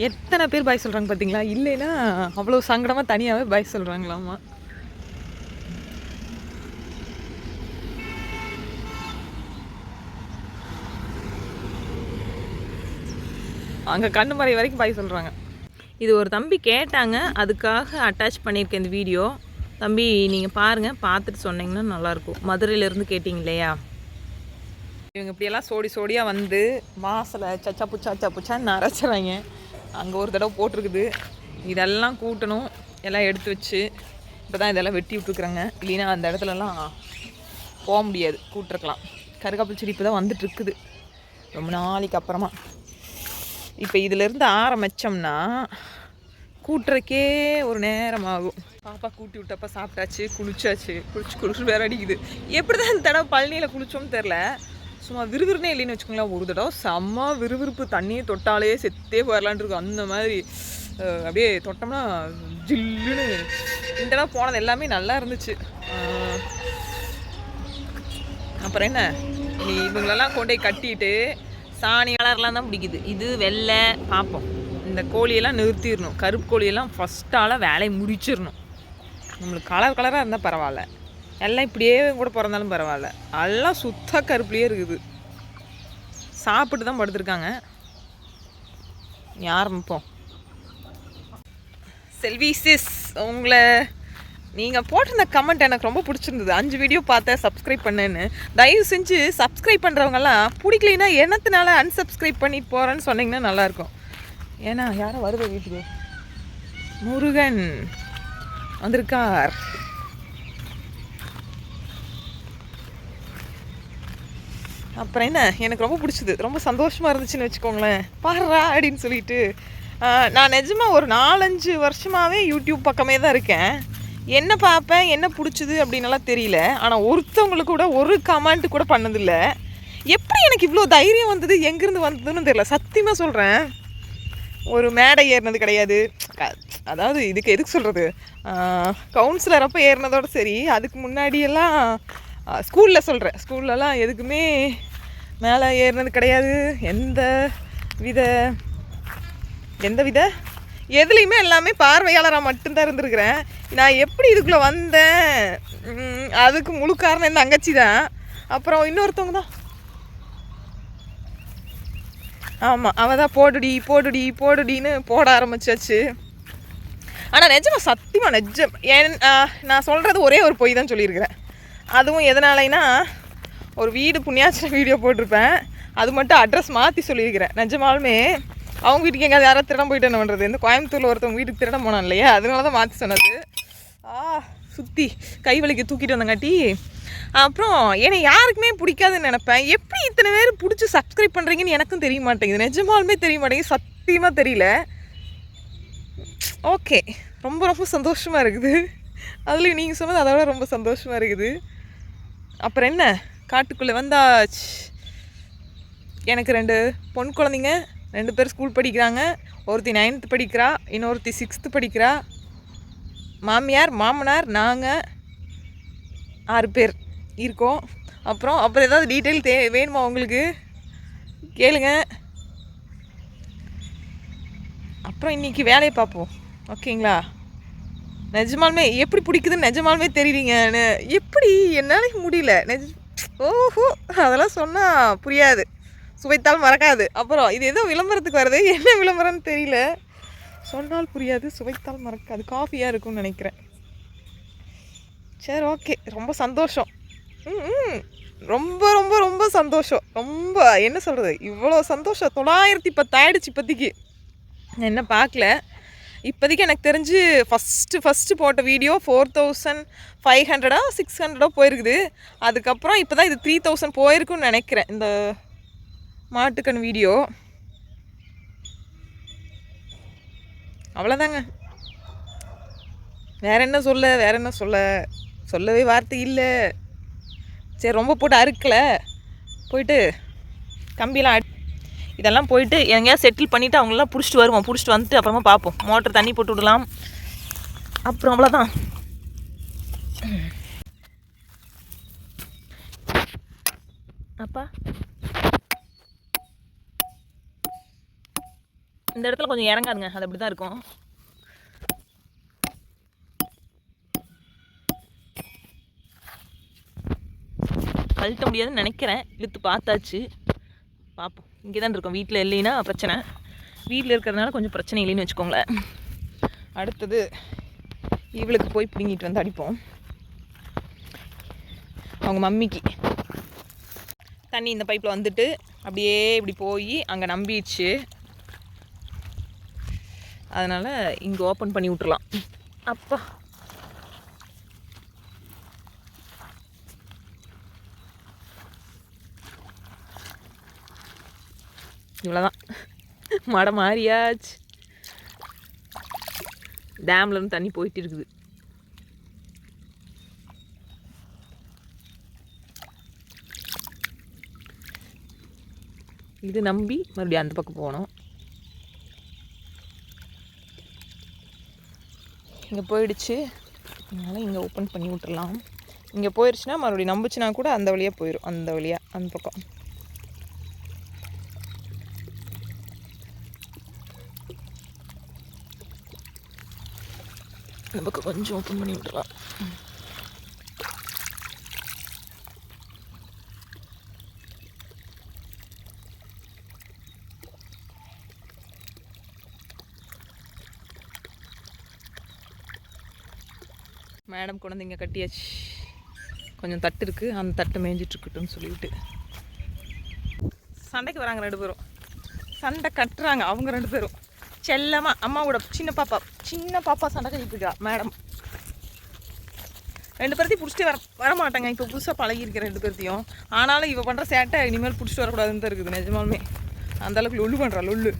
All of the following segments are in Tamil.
எத்தனை பேர் பாய் சொல்கிறாங்க பார்த்தீங்களா இல்லைன்னா அவ்வளோ சங்கடமாக தனியாகவே பாய் சொல்கிறாங்களாம்மா அங்கே கண்ணு மறை வரைக்கும் பாய் சொல்கிறாங்க இது ஒரு தம்பி கேட்டாங்க அதுக்காக அட்டாச் பண்ணியிருக்கேன் இந்த வீடியோ தம்பி நீங்கள் பாருங்கள் பார்த்துட்டு சொன்னீங்கன்னா நல்லாயிருக்கும். மதுரையிலேருந்து கேட்டிங்க இல்லையா? இவங்க இப்படியெல்லாம் சோடி சோடியாக வந்து வாசலை சச்சா புச்சா சச்சா புச்சான்னு அரைச்சிடுறாங்க அங்கே ஒரு தடவை போட்டிருக்குது. இதெல்லாம் கூட்டணும். எல்லாம் எடுத்து வச்சு இப்போ தான் இதெல்லாம் வெட்டி விட்டுருக்குறாங்க. இல்லைன்னா அந்த இடத்துலலாம் போக முடியாது. கூட்டிருக்கலாம். கருகாப்பில் செடி இப்போ தான் வந்துட்டுருக்குது. ரொம்ப நாளைக்கு அப்புறமா. இப்போ இதிலேருந்து ஆரம்பித்தோம்னா கூட்டுறக்கே ஒரு நேரம் ஆகும். பாப்பா கூட்டி விட்டப்ப சாப்பிட்டாச்சு குளிச்சாச்சு. குளிச்சு குளிச்சு வேற அடிக்குது. எப்படி தான் இந்த தடவை பழனியில் குளித்தோம்னு தெரில சும்மா விறுவிறுனே இல்லைன்னு வச்சுக்கோங்களேன். ஒரு தடவை செம்ம விறுவிறுப்பு தண்ணியை தொட்டாலே செத்தே போயிடலான் இருக்கும் அந்த மாதிரி அப்படியே தொட்டோம்னா ஜில்லுன்னு. இந்த தடவை போனது எல்லாமே நல்லா இருந்துச்சு. அப்புறம் என்ன? நீ இவங்களெல்லாம் கொண்டு போய் கட்டிட்டு சாணி கலர்லாம் தான் பிடிக்குது. இது வெள்ளை பார்ப்போம் இந்த கோழியெல்லாம் நிறுத்திடணும். கருப்பு கோழியெல்லாம் ஃபஸ்ட்டால் வேலையை முடிச்சிடணும். நம்மளுக்கு கலர் கலராக இருந்தால் பரவாயில்ல. எல்லாம் இப்படியே கூட பிறந்தாலும் பரவாயில்ல. எல்லாம் சுத்த கருப்புலேயே இருக்குது. சாப்பிட்டு தான் படுத்துருக்காங்க. ஆரம்பிப்போம் செல்வி சிஸ் உங்களை நீங்கள் போட்டிருந்த கமெண்ட் எனக்கு ரொம்ப பிடிச்சிருந்தது. அஞ்சு வீடியோ பார்த்தேன் சப்ஸ்கிரைப் பண்ணேன்னு. தயவு செஞ்சு சப்ஸ்கிரைப் பண்ணுறவங்கலாம் பிடிக்கலைன்னா என்னத்தினால அன்சப்ஸ்கிரைப் பண்ணிட்டு போகிறேன்னு சொன்னீங்கன்னா நல்லாயிருக்கும். ஏன்னா யாரும் வருது வீட்டுக்கு. முருகன் வந்திருக்கார். அப்புறம் என்ன? எனக்கு ரொம்ப பிடிச்சிது. ரொம்ப சந்தோஷமாக இருந்துச்சுன்னு வச்சுக்கோங்களேன். பாடுறா அப்படின்னு சொல்லிட்டு நான் நிஜமாக ஒரு நாலஞ்சு வருஷமாகவே யூடியூப் பக்கமே தான் இருக்கேன். என்ன பார்ப்பேன் என்ன பிடிச்சிது அப்படின்னலாம் தெரியல. ஆனால் ஒருத்தவங்களுக்கு கூட ஒரு கமெண்ட் கூட பண்ணதில்ல. எப்படி எனக்கு இவ்வளோ தைரியம் வந்தது? எங்கேருந்து வந்ததுன்னு தெரியல. சத்தியமாக சொல்கிறேன் ஒரு மேடை ஏறினது கிடையாது. அதாவது இதுக்கு எதுக்கு சொல்கிறது கவுன்சிலர் அப்போ ஏறினதோட சரி அதுக்கு முன்னாடியெல்லாம் ஸ்கூலில் சொல்கிறேன் ஸ்கூல்லலாம் எதுக்குமே மேலே ஏறினது கிடையாது. எந்த வித எந்த வித? எதுலேயுமே எல்லாமே பார்வையாளராக மட்டும்தான் இருந்திருக்கிறேன். நான் எப்படி இதுக்குள்ளே வந்தேன்? அதுக்கு முழு காரணம் என் தங்கச்சி தான் அப்புறம் இன்னொருத்தவங்க தான். ஆமாம் அவள் தான் போடுடி போடுடி போடுடின்னு போட ஆரம்பிச்சாச்சு. ஆனால் நிஜமாக சத்தியமாக நிஜம். ஏன் நான் சொல்கிறது ஒரே ஒரு பொய் தான் சொல்லியிருக்கிறேன். அதுவும் எதனாலைனா ஒரு வீடு புண்ணியாச்சின வீடியோ போட்டிருப்பேன். அது மட்டும் அட்ரஸ் மாற்றி சொல்லியிருக்கிறேன். நிஜமாலுமே அவங்க வீட்டுக்கு எங்கேயாவது யாராவது திருடம் போயிட்டு என்ன பண்ணுறது இந்த கோயம்புத்தூரில் ஒருத்தவங்க வீட்டுக்கு திருடம் போனான் இல்லையா? அதனால தான் மாற்றி சொன்னது. ஆ சுற்றி கை வலிக்கு தூக்கிட்டு வந்தங்காட்டி. அப்புறம் என்னை யாருக்குமே பிடிக்காதுன்னு நினப்பேன். எப்படி இத்தனை பேர் பிடிச்சி சப்ஸ்கிரைப் பண்ணுறீங்கன்னு எனக்கும் தெரிய மாட்டேங்குது. நிஜமாலுமே தெரிய மாட்டேங்குது. சத்தியமாக தெரியல. ஓகே ரொம்ப ரொம்ப சந்தோஷமாக இருக்குது. அதுலேயும் நீங்கள் சொன்னது அதோட ரொம்ப சந்தோஷமாக இருக்குது. அப்புறம் என்ன? காட்டுக்குள்ளே வந்தாச்சு. எனக்கு ரெண்டு பொன் குழந்தைங்க ரெண்டு பேர் ஸ்கூல் படிக்கிறாங்க. ஒருத்தி நைன்த்து படிக்கிறா இன்னொருத்தி சிக்ஸ்த்து படிக்கிறா. மாமியார் மாமனார் நாங்கள் ஆறு பேர் இருக்கோம். அப்புறம் அப்புறம் ஏதாவது டீட்டெயில் தே வேணுமா உங்களுக்கு? கேளுங்க. அப்புறம் இன்றைக்கி வேலையை பார்ப்போம். ஓகேங்களா? நிஜமாலுமே எப்படி பிடிக்குதுன்னு நிஜமாலுமே தெரியலீங்கன்னு. எப்படி என்னால் முடியல. நிஜ ஓஹோ அதெல்லாம் சொன்னால் புரியாது. சுவைத்தால் மறக்காது. அப்புறம் இது ஏதோ விளம்பரத்துக்கு வருது. என்ன விளம்பரம்னு தெரியல. சொன்னால் புரியாது சுவைத்தால் மறக்காது. காஃபியாக இருக்கும்னு நினைக்கிறேன். சரி ஓகே ரொம்ப சந்தோஷம். ம், ம். ரொம்ப ரொம்ப ரொம்ப சந்தோஷம். ரொம்ப என்ன சொல்கிறது இவ்வளோ சந்தோஷம். தொள்ளாயிரத்தி பத்தாயிடுச்சு இப்போதைக்கு. என்ன பார்க்கல. இப்போதைக்கு எனக்கு தெரிஞ்சு ஃபஸ்ட்டு ஃபஸ்ட்டு போட்ட வீடியோ ஃபோர் தௌசண்ட் ஃபைவ் ஹண்ட்ரடா சிக்ஸ் ஹண்ட்ரடோ போயிருக்குது. அதுக்கப்புறம் இப்போ தான் இது த்ரீ தௌசண்ட் போயிருக்குன்னு நினைக்கிறேன் இந்த மாட்டுக்கண் வீடியோ அவ்வளோதாங்க வேற என்ன சொல்ல வேற என்ன சொல்ல? சொல்லவே வார்த்தை இல்லை. சரி ரொம்ப போட்டு அறுக்கலை. போயிட்டு கம்பிலாம் அடி இதெல்லாம் போயிட்டு எங்கேயாவது செட்டில் பண்ணிவிட்டு அவங்களெலாம் பிடிச்சிட்டு வருவோம். பிடிச்சிட்டு வந்துட்டு அப்புறமா பார்ப்போம். மோட்டர் தண்ணி போட்டு விடலாம். அப்புறம் அவ்வளோதான் அப்பா. இந்த இடத்துல கொஞ்சம் இறங்காதுங்க. அது அப்படி தான் இருக்கும். கழட்ட முடியாதுன்னு நினைக்கிறேன். இழுத்து பார்த்தாச்சு. பார்ப்போம். இங்கே தான் இருக்கோம். வீட்டில் இல்லைன்னா பிரச்சனை. வீட்டில் இருக்கிறதுனால கொஞ்சம் பிரச்சனை இல்லைன்னு வச்சுக்கோங்களேன். அடுத்தது இவளுக்கு போய் பிடுங்கிட்டு வந்து அடிப்போம். அவங்க மம்மிக்கு. தண்ணி இந்த பைப்பில் வந்துட்டு அப்படியே இப்படி போய் அங்கே நம்பிடுச்சு. அதனால் இங்கே ஓப்பன் பண்ணி விட்டுறலாம். அப்பா. இவ்வளோதான் மடை மாறியாச்சு. டேம்லேருந்து தண்ணி போயிட்டு இருக்குது. இது நம்பி மறுபடியும் அந்த பக்கம் போகணும். இங்கே போயிடுச்சு. அதனால் இங்கே ஓப்பன் பண்ணி விட்டுடலாம் இங்கே போயிடுச்சுன்னா மறுபடியும் நம்புச்சுன்னா கூட அந்த வழியாக போயிடும் அந்த வழியாக அந்த பக்கம். இந்த பக்கம் கொஞ்சம் ஓப்பன் பண்ணி விட்டுறலாம் மேடம் குழந்தைங்க கட்டியாச்சு. கொஞ்சம் தட்டு இருக்குது அந்த தட்டு மேய்ஞ்சிட்ருக்கட்டும்னு சொல்லிவிட்டு சண்டைக்கு வராங்க ரெண்டு பேரும். சண்டை கட்டுறாங்க அவங்க ரெண்டு பேரும். செல்லமா அம்மாவோட சின்ன பாப்பா. சின்ன பாப்பா சண்டை கட்டிட்டு மேடம் ரெண்டு பேர்த்தையும் பிடிச்சிட்டு வர வரமாட்டாங்க. இப்போ புதுசாக பழகியிருக்கேன் ரெண்டு பேர்த்தையும். ஆனாலும் இவள் பண்ணுற சேட்டை இனிமேல் பிடிச்சிட்டு வரக்கூடாதுன்னு தான் இருக்குது நிஜமாலுமே. அந்தளவுக்கு லொல்லு பண்ணுறா லொல்லு.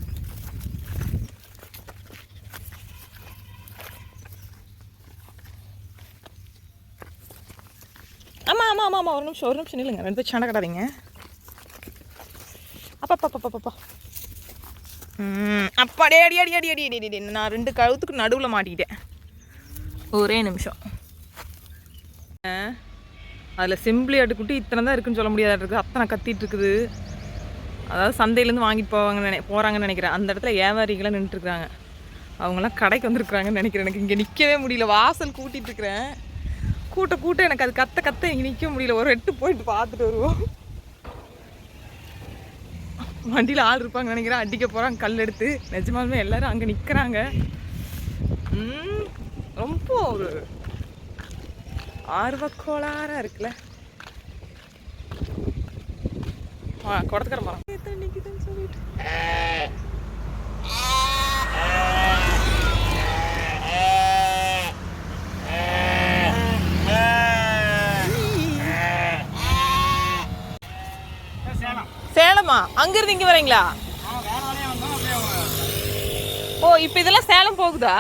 ஆமாம் ஆமாம் ஆமாம் ஆமாம் ஒரு நிமிஷம் ஒரு நிமிஷம் இல்லைங்க ரெண்டு பேரும் சண்டை கட்டாதீங்க. அப்பா அப்பா அப்பா அப்பா. அப்பா அடி அடி அடி அடி அடி அடி அடி. நான் ரெண்டு கழுத்துக்கு நடுவில் மாட்டிக்கிட்டேன். ஒரே நிமிஷம். அதில் சிம்பிளி ஆட்டுக்குட்டி இத்தனை தான் இருக்குன்னு சொல்ல முடியாது இருக்குது அத்தனை கத்திட்டு இருக்குது. அதாவது சந்தையிலேருந்து வாங்கிட்டு போவாங்கன்னு நினை போகிறாங்கன்னு நினைக்கிறேன். அந்த இடத்துல வியாபாரிகளாக நின்றுட்டுருக்காங்க அவங்களாம் கடைக்கு வந்திருக்குறாங்கன்னு நினைக்கிறேன். எனக்கு இங்கே நிற்கவே முடியல. வாசல் கூட்டிகிட்டு இருக்கிறேன். கூட்ட கூட்ட எனக்கு அது கத்த கத்த இங்கே நிற்க முடியல. ஒரு எட்டு போயிட்டு பார்த்துட்டு வருவோம். வண்டியில் ஆள் இருப்பாங்க நினைக்கிறேன். அடிக்க போகிறாங்க கல் எடுத்து. நிஜமாலுமே எல்லாரும் அங்கே நிற்கிறாங்க ரொம்ப ஒரு ஆர்வக்கோளாறாக இருக்குல்ல. குடத்துக்கிற மரம் சொல்லிட்டு. அங்கிருந்து இங்க வரீங்களா? ஓ இப்போ இதெல்லாம் சேலம் போகுதா?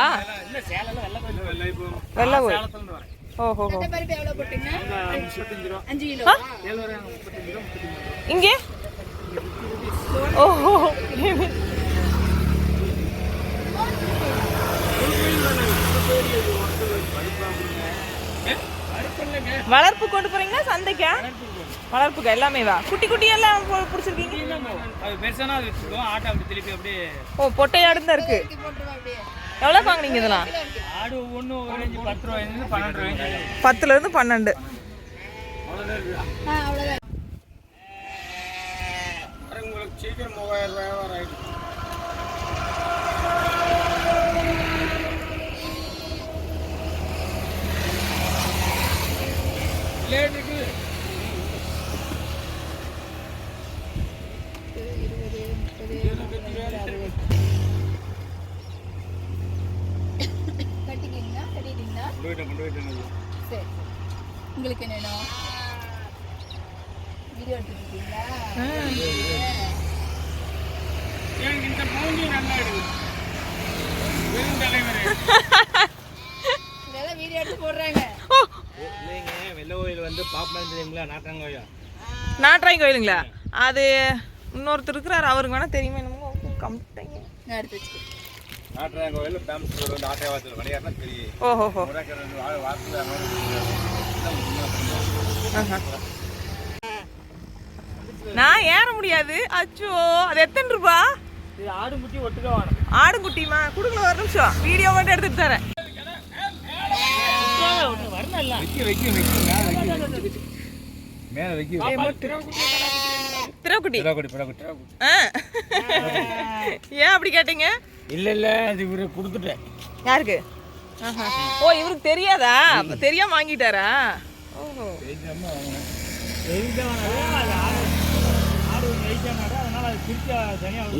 வெள்ள போய் ஓஹோ? இங்கே? ஓஹோ வளர்ப்பு கொண்டு போறீங்களா சந்தைக்கா? வளர்ப்புக்கா எல்லாமே வா. குட்டி குட்டி எல்லாம் பிடிச்சிருக்கீங்க? அது பெருசானா அது ஆட்டை அப்படி திருப்பி அப்படியே ஓ பொட்டையாடு தான் இருக்கு. எவ்வளோ வாங்குனீங்க இதெல்லாம்? ஆடு ஒன்று ஒரு ரேஞ்சு பத்து ரூபாயிலிருந்து பன்னெண்டு ரூபாய் பத்துல இருந்து பன்னெண்டு. உங்களுக்கு சீக்கிரம் மூவாயிரம் ரூபாய் ஆயிடுச்சு. லேட் சரி உங்களுக்கு என்ன வேணும்? வீடியோ எடுத்துக்கிட்டீங்களா? எனக்கு இந்த மூஞ்சி நல்லா இருக்குது வெறும் தலைவர். இதெல்லாம் வீடியோ எடுத்து போடுறாங்க. இல்லைங்க வெள்ளை கோயில் வந்து பாப்பா தெரியுங்களா? நாட்டாங்கோயா நாட்டாய் கோயிலுங்களா? அது இன்னொருத்தர் இருக்கிறாரு. அவருக்கு வேணா தெரியுமா என்னமோ? கம்பிட்டாங்க நான் எடுத்து வச்சுக்கிறேன். நாட்டாங்கோயில் ஃபேமஸ் ரோடு வந்து ஆட்டையாவாத்தில் விளையாடுனா ஆஹா. நான் ஏற முடியாது. அச்சோ அது எத்தனை ரூபா? இது ஆடு முட்டி ஒட்டுக்க வேணும் ஆடுங்குட்டிமா கொடுக்கல ஒரு நிமிஷம். வீடியோ மட்டும் எடுத்துட்டு தரேன். திரக்குட்டி ஏன் அப்படி கேட்டீங்க? இல்ல இல்ல அது இவரு கொடுத்துட்டேன். யாருக்கு? ஆஹா. ஓ இவருக்கு தெரியாதா? தெரியாம வாங்கிட்டாரா? ஓஹோ.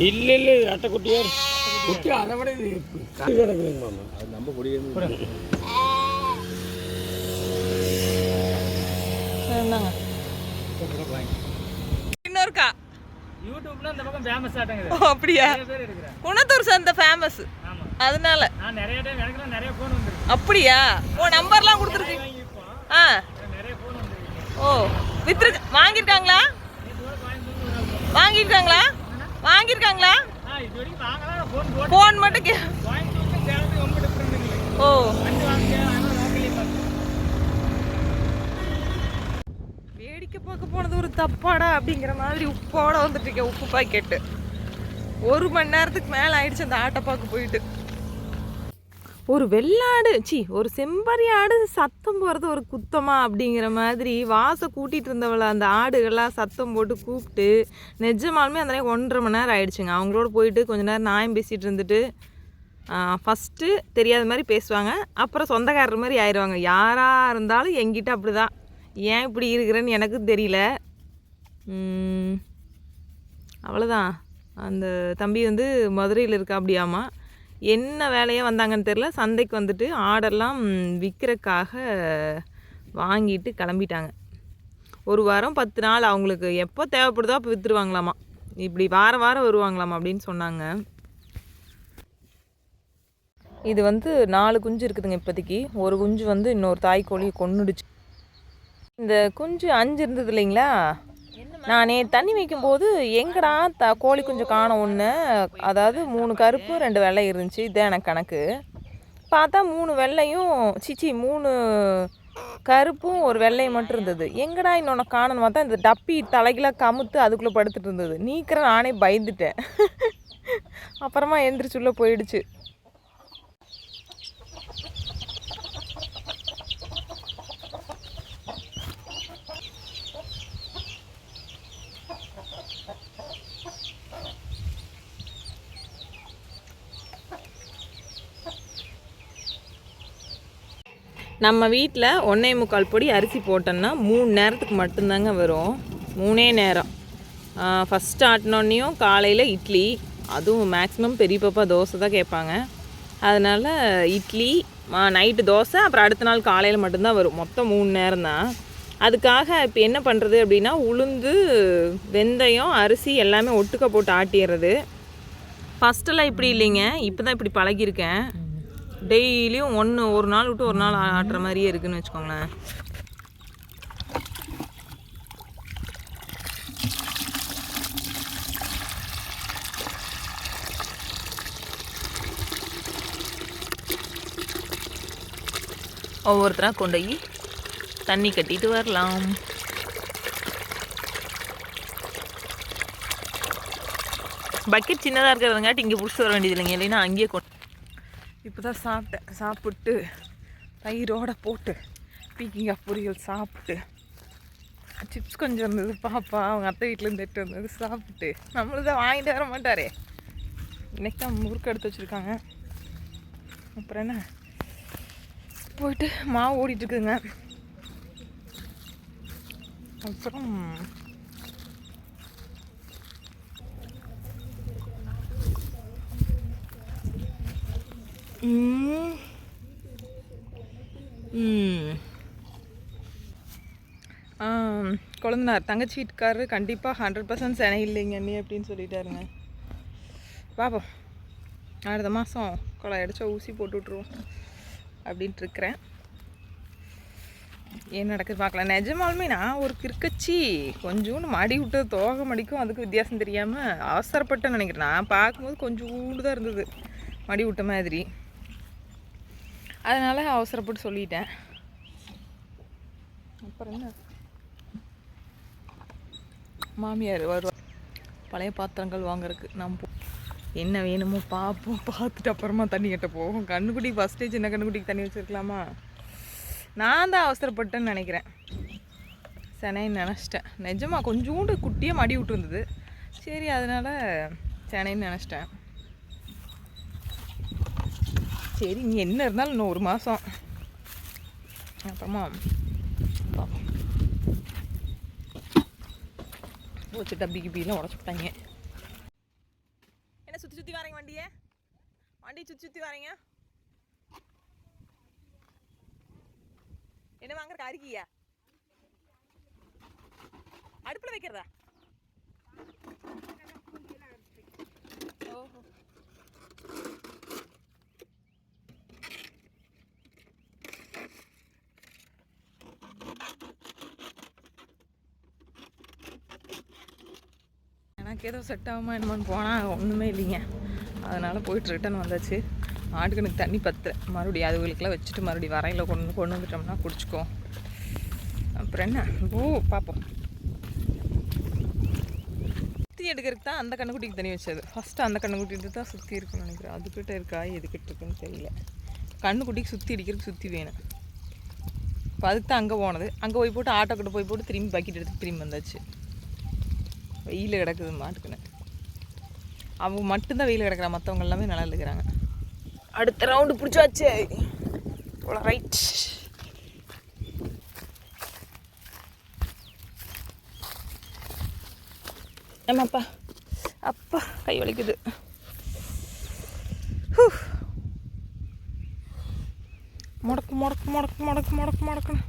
இல்ல இல்ல அட்டை குட்டியா குட்டி அதை விட இது கிடக்குதுங்க மாமா. அது நம்ம குடியே இந்தாங்க இன்னொருக்கா யூடியூப்ல இந்த பக்கம் ஃபேமஸ் ஆட்டங்க ஓ அப்படியா? குணத்தூர் சந்தை ஃபேமஸ் ஆமா. அதனால. நான் நிறைய டைம் எனக்குலாம் நிறைய ஃபோன் வந்துருக்கு. அப்படியா? ஓ நம்பர்லாம் வாங்கியிருப்போம் ஆ. நிறைய ஃபோன் வந்துருக்கு. ஓ வித்துரு வாங்கியிருக்காங்களா? வாங்கியிருக்காங்களா? வாங்கியிருக்காங்களா? ஃபோன் மட்டும் ஓ வண்டி வாங்க ஆனால் லோக்கல்லே பார்த்து பார்க்க போனது ஒரு தப்பாடா அப்படிங்கிற மாதிரி உப்போட வந்துட்டு இருக்கேன். உப்பு பாக்கெட்டு. ஒரு மணி நேரத்துக்கு மேலே ஆயிடுச்சு அந்த ஆட்டை பார்க்க போயிட்டு. ஒரு வெள்ளாடு சி ஒரு செம்பரி ஆடு சத்தம் போகிறது ஒரு குத்தமா அப்படிங்கிற மாதிரி வாசை கூட்டிகிட்டு இருந்தவளை அந்த ஆடுகள்லாம் சத்தம் போட்டு கூப்பிட்டு நிஜமாலுமே அந்த நேரம் ஒன்றரை மணி நேரம் ஆயிடுச்சுங்க. அவங்களோட போயிட்டு கொஞ்ச நேரம் நியாயம் பேசிகிட்டு இருந்துட்டு ஃபஸ்ட்டு தெரியாத மாதிரி பேசுவாங்க. அப்புறம் சொந்தக்காரர் மாதிரி ஆயிடுவாங்க யாராக இருந்தாலும் எங்கிட்ட அப்படி தான் ஏன் இப்படி இருக்கிறேன்னு எனக்கும் தெரியல. அவ்வளோதான் அந்த தம்பி வந்து மதுரையில் இருக்கா அப்படியாமா? என்ன வேலையாக வந்தாங்கன்னு தெரில சந்தைக்கு வந்துட்டு ஆடெல்லாம் விற்கிறக்காக வாங்கிட்டு கிளம்பிட்டாங்க. ஒரு வாரம் பத்து நாள் அவங்களுக்கு எப்போ தேவைப்படுதோ அப்போ விற்றுருவாங்களாமா இப்படி வாரம் வாரம் வருவாங்களாமா அப்படின்னு சொன்னாங்க. இது வந்து நாலு குஞ்சு இருக்குதுங்க இப்போதைக்கு. ஒரு குஞ்சு வந்து இன்னொரு தாய் கோழி கொன்னுடுச்சு. இந்த குஞ்சு அஞ்சு இருந்தது இல்லைங்களா? நானே தண்ணி வைக்கும்போது எங்கடா த கோழி குஞ்சு காணோம் ஒன்று அதாவது மூணு கருப்பு ரெண்டு வெள்ளை இருந்துச்சு. இதுதான் எனக்கு கணக்கு. பார்த்தா மூணு வெள்ளையும் சிச்சி மூணு கருப்பும் ஒரு வெள்ளையும் மட்டும் இருந்தது. எங்கடா இன்னொன்று காணணும் பார்த்தா இந்த டப்பி தலைகளாக கமுத்து அதுக்குள்ளே படுத்துட்டு இருந்தது. நீக்கிற நானே பயந்துட்டேன். அப்புறமா எந்திரிச்சு உள்ள போயிடுச்சு. நம்ம வீட்டில் ஒன்றே முக்கால் பொடி அரிசி போட்டோன்னா மூணு நேரத்துக்கு மட்டும்தாங்க வரும். மூணே நேரம். ஃபஸ்ட்டு ஆட்டினோடனையும் காலையில் இட்லி அதுவும் மேக்ஸிமம் பெரிய பாப்பா தோசை தான் கேட்பாங்க. அதனால் இட்லி நைட்டு தோசை அப்புறம் அடுத்த நாள் காலையில் மட்டும்தான் வரும். மொத்தம் மூணு நேரம் தான். அதுக்காக இப்போ என்ன பண்ணுறது அப்படின்னா உளுந்து வெந்தயம் அரிசி எல்லாமே ஒட்டுக்க போட்டு ஆட்டிடுறது. ஃபஸ்ட்டெல்லாம் இப்படி இல்லைங்க. இப்போ தான் இப்படி பழகியிருக்கேன். டெய்லியும் ஒன்று ஒரு நாள் விட்டு ஒரு நாள் ஆட்டுற மாதிரியே இருக்குன்னு வச்சுக்கோங்களேன். ஒவ்வொருத்தராக கொண்டு போய் தண்ணி கட்டிட்டு வரலாம். பக்கெட் சின்னதாக இருக்கிறதுங்காட்டி இங்கே பிடிச்சி வர வேண்டியது இல்லைங்க இல்லைன்னா அங்கேயே கொண்டு இப்போ தான் சாப்பிட்டேன். சாப்பிட்டு தயிரோட போட்டு பீக்கிங்காய் பொரியல் சாப்பிட்டு சிப்ஸ் கொஞ்சம் இருந்தது பாப்பா அவங்க அத்தை வீட்டிலேருந்து எட்டு வந்தது சாப்பிட்டு நம்மளும் தான் வாங்கிட்டு வர மாட்டாரே. இன்றைக்கி தான் முறுக்கு எடுத்து வச்சுருக்காங்க. அப்புறம் என்ன? போயிட்டு மாவு ஓடிட்டுருக்குங்க அப்புறம் ம். குழந்தனார் தங்கச்சி வீட்டுக்காரரு கண்டிப்பாக ஹண்ட்ரட் பர்சன்ட் செனை இல்லைங்க நீ அப்படின்னு சொல்லிட்டாருங்க. பாப்போம் அடுத்த மாதம் குழாய் அடிச்சா ஊசி போட்டு விட்ருவோம் அப்படின்ட்டு இருக்கிறேன். ஏன் நடக்குது பார்க்கலாம். நிஜமாலுமே நான் ஒரு கிறுக்கச்சி. கொஞ்சோண்டு மடி விட்டது தோகை மடிக்கும் அதுக்கு வித்தியாசம் தெரியாமல் அவசரப்பட்டேன்னு நினைக்கிறேன். நான் பார்க்கும்போது கொஞ்சோண்டு தான் இருந்தது. மடி விட்ட மாதிரி. அதனால் அவசரப்பட்டு சொல்லிட்டேன். அப்புறம் என்ன? மாமியார் வருவார் பழைய பாத்திரங்கள் வாங்குறதுக்கு நம்ம என்ன வேணுமோ பார்ப்போம் பார்த்துட்டு அப்புறமா தண்ணி கட்ட போவோம். கண்ணுக்குட்டி ஃபஸ்ட்டே சின்ன கண்ணுக்குட்டிக்கு தண்ணி வச்சுருக்கலாமா? நான் தான் அவசரப்பட்டேன்னு நினைக்கிறேன். சென்னைன்னு நினச்சிட்டேன். நிஜமா கொஞ்சோண்டு குட்டியாக மடி விட்டுருந்தது. சரி அதனால் சென்னைன்னு நினச்சிட்டேன். சரி நீ என்ன இருந்தாலும் இன்னும் ஒரு மாதம் அப்புறமா வச்சு டப்பி கிப்பிலாம் உடச்சு விட்டாங்க. என்ன சுற்றி சுற்றி வரீங்க வண்டியை? வண்டி சுற்றி சுற்றி வரீங்க? என்ன வாங்குற அருகியா அடுப்பில் வைக்கிறதா? ஓஹோ. எனக்கு ஏதோ செட் ஆகுமா என்னமோன்னு போனால் ஒன்றுமே இல்லைங்க. அதனால் போயிட்டு ரிட்டன் வந்தாச்சு. ஆட்டுக்கனுக்கு தண்ணி பத்து மறுபடியும் அதுகளுக்கெல்லாம் வச்சுட்டு மறுபடியும் வரையில் கொண்டு கொண்டு வந்துட்டோம்னா குடிச்சுக்கோ. அப்புறம் என்ன? ஓ பார்ப்போம் சுற்றி எடுக்கிறதுக்கு தான் அந்த கண்ணுக்குட்டிக்கு தண்ணி வச்சது. ஃபஸ்ட்டு அந்த கண்ணுக்குட்டிட்டு தான் சுற்றி இருக்குன்னு நினைக்கிறேன். அதுக்கிட்ட இருக்கா? எதுக்கிட்ட இருக்குன்னு தெரியல. கண்ணுக்குட்டிக்கு சுற்றி அடிக்கிறதுக்கு சுற்றி வேணும். இப்போ அதுக்கு தான் அங்கே போனது. அங்கே போய் போட்டு ஆட்டோ கிட்ட போய் போட்டு திரும்பி பக்கெட் எடுத்து திரும்பி வந்தாச்சு. வெயில் கிடக்குது மாட்டுக்குன்னு. அவங்க மட்டும்தான் வெயில் கிடக்குறா மற்றவங்க எல்லாமே நல்லா இருக்கிறாங்க. அடுத்த ரவுண்டு பிடிச்சாச்சு. ரைட் ஆமாப்பா. அப்பா கை வலிக்குது. முடக்கு முடக்கு முடக்கு முடக்கு முடக்கு முடக்குன்னு.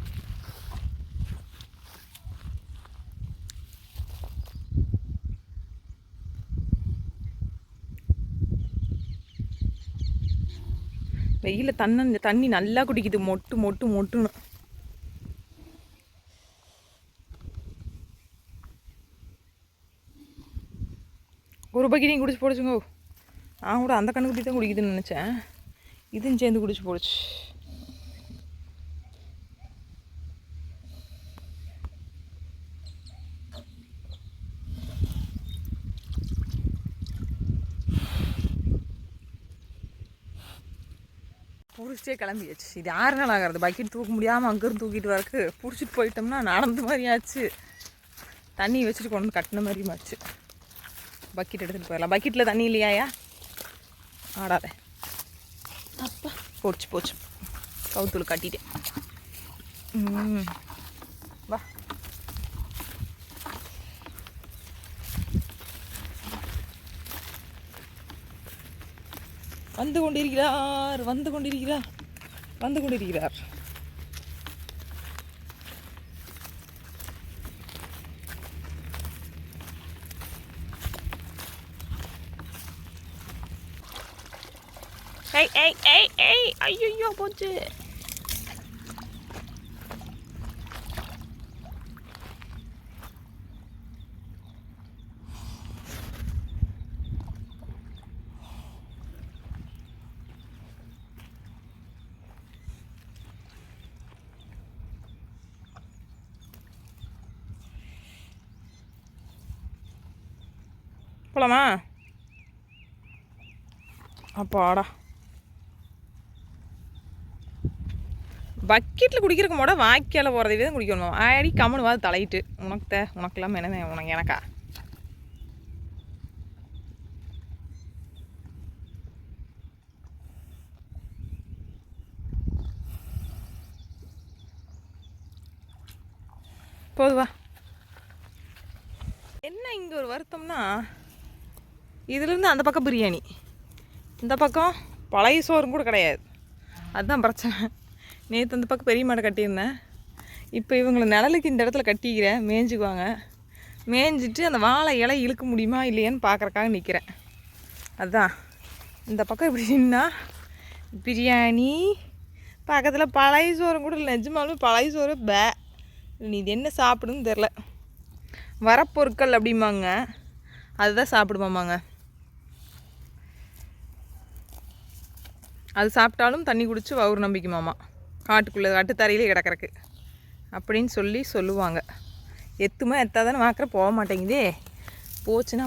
வெயில தண்ணி தண்ணி நல்லா குடிக்குது. மொட்டு மொட்டு மொட்டுன்னு. ஒரு பக்கெட்டையும் குடிச்சு போடுச்சுங்கோ. நான் கூட அந்த கண்ணுக்குட்டி தான் குடிக்குதுன்னு நினச்சேன். இதுவும் சேர்ந்து குடிச்சு போடுச்சு. பிடிச்சிட்டே கிளம்பியாச்சு. இது ஆறு நாள் ஆகிறது பக்கெட் தூக்க முடியாமல் அங்கேருந்து தூக்கிட்டு வரக்கு பிடிச்சிட்டு போயிட்டோம்னா நடந்த மாதிரி ஆச்சு. தண்ணி வச்சுட்டு கொண்டு வந்து கட்டின மாதிரியும் ஆச்சு. பக்கெட் எடுத்துகிட்டு போயிடலாம். பக்கெட்டில் தண்ணி இல்லையாயா? ஆடாத. அப்பா போச்சு போச்சு. கவுத்தூள் கட்டிட்டேன். வந்து கொண்டிருக்கிறார் வந்து கொண்டிருக்கிறார் வந்து கொண்டிருக்கிறார். ஏய் ஏய் ஏய் ஏய் ஐயோ போச்சு. போலாமா? அப்பாடா. பக்கெட்டில் குடிக்கிறக்கு மோட வாய்க்கால போகிறதவே தான் குடிக்கணும். ஆடி கம்முனு வாது தலையிட்டு. உனக்கு தே உனக்கெல்லாம் என்ன உனக்கு எனக்கா? போதுவா. என்ன இங்கே ஒரு வருத்தம்னா இதுலேருந்து அந்த பக்கம் பிரியாணி. இந்த பக்கம் பழைய சோறும் கூட கிடையாது. அதுதான் பிரச்சனை. நேற்று அந்த பக்கம் பெரிய மாடை கட்டியிருந்தேன். இப்போ இவங்களை நிழலுக்கு இந்த இடத்துல கட்டிக்கிறேன். மேய்ஞ்சுக்குவாங்க. மேய்ஞ்சிட்டு அந்த வாழை இலை இழுக்க முடியுமா இல்லையான்னு பார்க்குறக்காக நிற்கிறேன் அதுதான் இந்த பக்கம் இப்படி நின்னா பிரியாணி பக்கத்தில் பழைய சோறும் கூட இல்லை. நிஜமாலுமே பழைய சோறு பே. நீ இது என்ன சாப்பிடுன்னு தெரில வரப்பொருட்கள் அப்படிம்பாங்க. அதுதான் சாப்பிடுமாமாங்க அது சாப்பிட்டாலும் தண்ணி குடித்து வவுறு நம்பிக்குமாமா காட்டுக்குள்ளே காட்டுத்தரையிலே கிடக்கிறக்கு அப்படின்னு சொல்லி சொல்லுவாங்க. எத்துமா எத்தாதானே வாக்கிற போக மாட்டேங்குதே. போச்சுன்னா